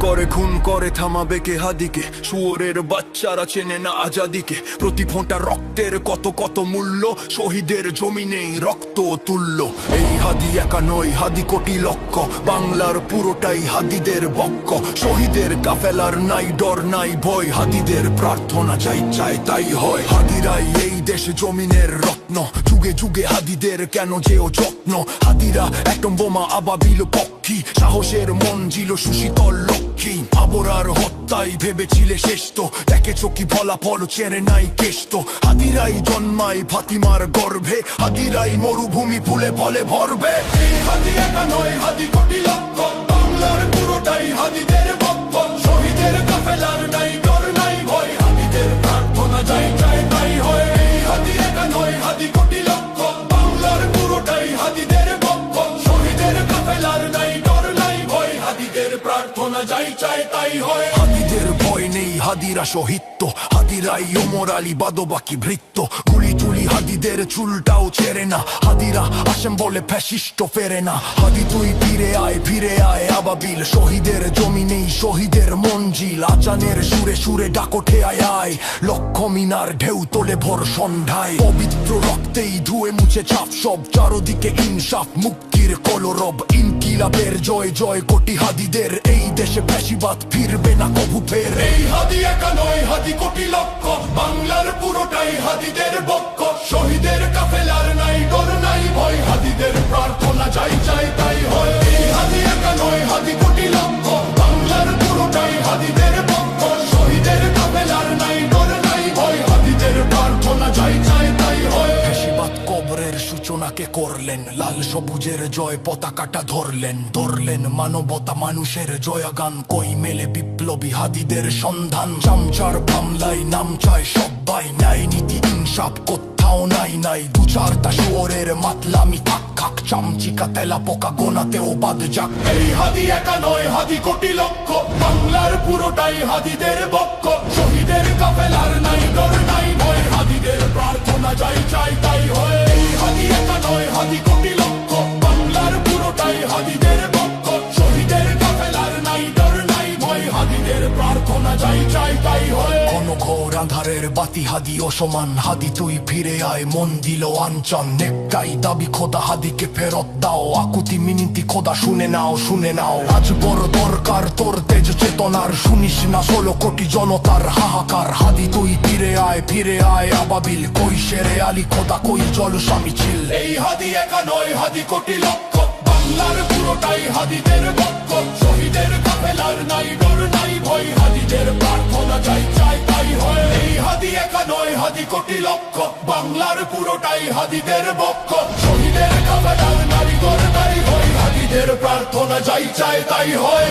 করে, খুন করে, থামাবে কে হাদিকে? শুয়োরের বাচ্চারা চেনে না আজাদিকে। প্রতি ফোঁটা রক্তের কত কত মূল্য, শহীদের জমিনেই রক্ত তুল্য। এই হাদি একা নয় হাদি কোটি লক্ষ। বাংলার পুরোটাই হাদিদের বক্ক শহীদের কাফেলার নাই ডর, নাই ভয়। হাদিদের প্রার্থনা চাই চাই তাই হয়। হাদিরাই এই দেশ জমিনের রত্ন। যুগে যুগে হাদিদের কেন যেও যত্ন? হাদিরা একদম বোমা আবাবিল পক্ষী। সাহসের মন জিল সুশীতল লক্ষ্মী। আবরার হত্যায় ভেবেছিলে শেষ তো, দেখেছ কি ফলাফল চেনে নাই কেষ্ট হাদিরাই জন্মাই ফাতিমার গর্ভে হাদিরাই মরুভূমি ফুলে ফলে ভরবে। হাতি একা নয়, হাতি কোটি লক্ষ বাংলার তাই হয়। হাদিদের ভয় নেই হাদিরা সহিত হাদিরাই ওমর আলী বাদবাকি ভৃত্য। গুলি হাদিদের চুলটাও ছেড়ে না হাদিরা আসেম বলে ফ্যাসিস্ট ফেরে না হাদি তুই ফিরে আয় ফিরে আয় আবাবিল শহীদের জমি নেই শহীদের মঞ্জিল আচানের সুরে সুরে ডাকোঠে আয় আয় লক্ষ মিনার ঢেউ তোলে ভর সন্ধ্যায় পবিত্র রক্তেই ধুয়ে মুছে ছাপ সব চারদিকে ইনসাফ মুক্তির কলরব ইনকিলাবের জয় জয় কোটি হাদিদের এই দেশে ফ্যাসিবাদ ফিরবে না কবু ফের এই হাদি একা নয় হাদি কোটি লক্ষ বাংলার পুরোটাই হাদিদের প্রার্থনা চাই তাই হয়। ফেসিবাদ কবরের সূচনাকে করলেন। লাল সবুজের জয় পতাকাটা ধরলেন। ধরলেন মানবতা মানুষের জয়গান। কই মেলে বিপ্লবী হাদিদের সন্ধান? চামচার মামলায় নাম চায় সবাই ন্যায় নীতি ইনসাফ কোথাও নাই নাই। দু চারটা শুয়োরের মাতলামি থাক খাক। চামচিকা তেলা পোকা গোনাতেও বাদ যাক। এই হাদি একা নয়, হাদি কোটি লক্ষ। বাংলার পুরোটাই হাদিদের বক্ষ। শহীদের কাফেলার আধারের বাতি হাদি অসমান হাদি, তুই ফিরে আয়, মন দিল আঞ্চন নেকটাই দাবি, খোদা হাদিকে ফেরত দাও। আকুতি মিনতি, খোদা, শুনে নাও শুনে নাও। আজ বড় দরকার তোর তেজ চেতনার, শুনিস না ষোলো কোটি জনতার হাহাকার। হাদি, তুই ফিরে আয় ফিরে আয়, আবাবিল, কই সেরে আলী, খোদা, কই জল, স্বামী ছিল এই হাদি একা নয়, হাদি কোটি লক্ষ। বাংলার পুরোটাই হাদিদের বক্ষ। শহীদের কাফেলার নাই, ডর নাই, ভয় কোটি লক্ষ বাংলার পুরোটাই হাদিদের বক্ষ। শহীদের কাবাডার নারী ডর নাই হয় হাদিদের প্রার্থনা চাই চাই তাই হয়।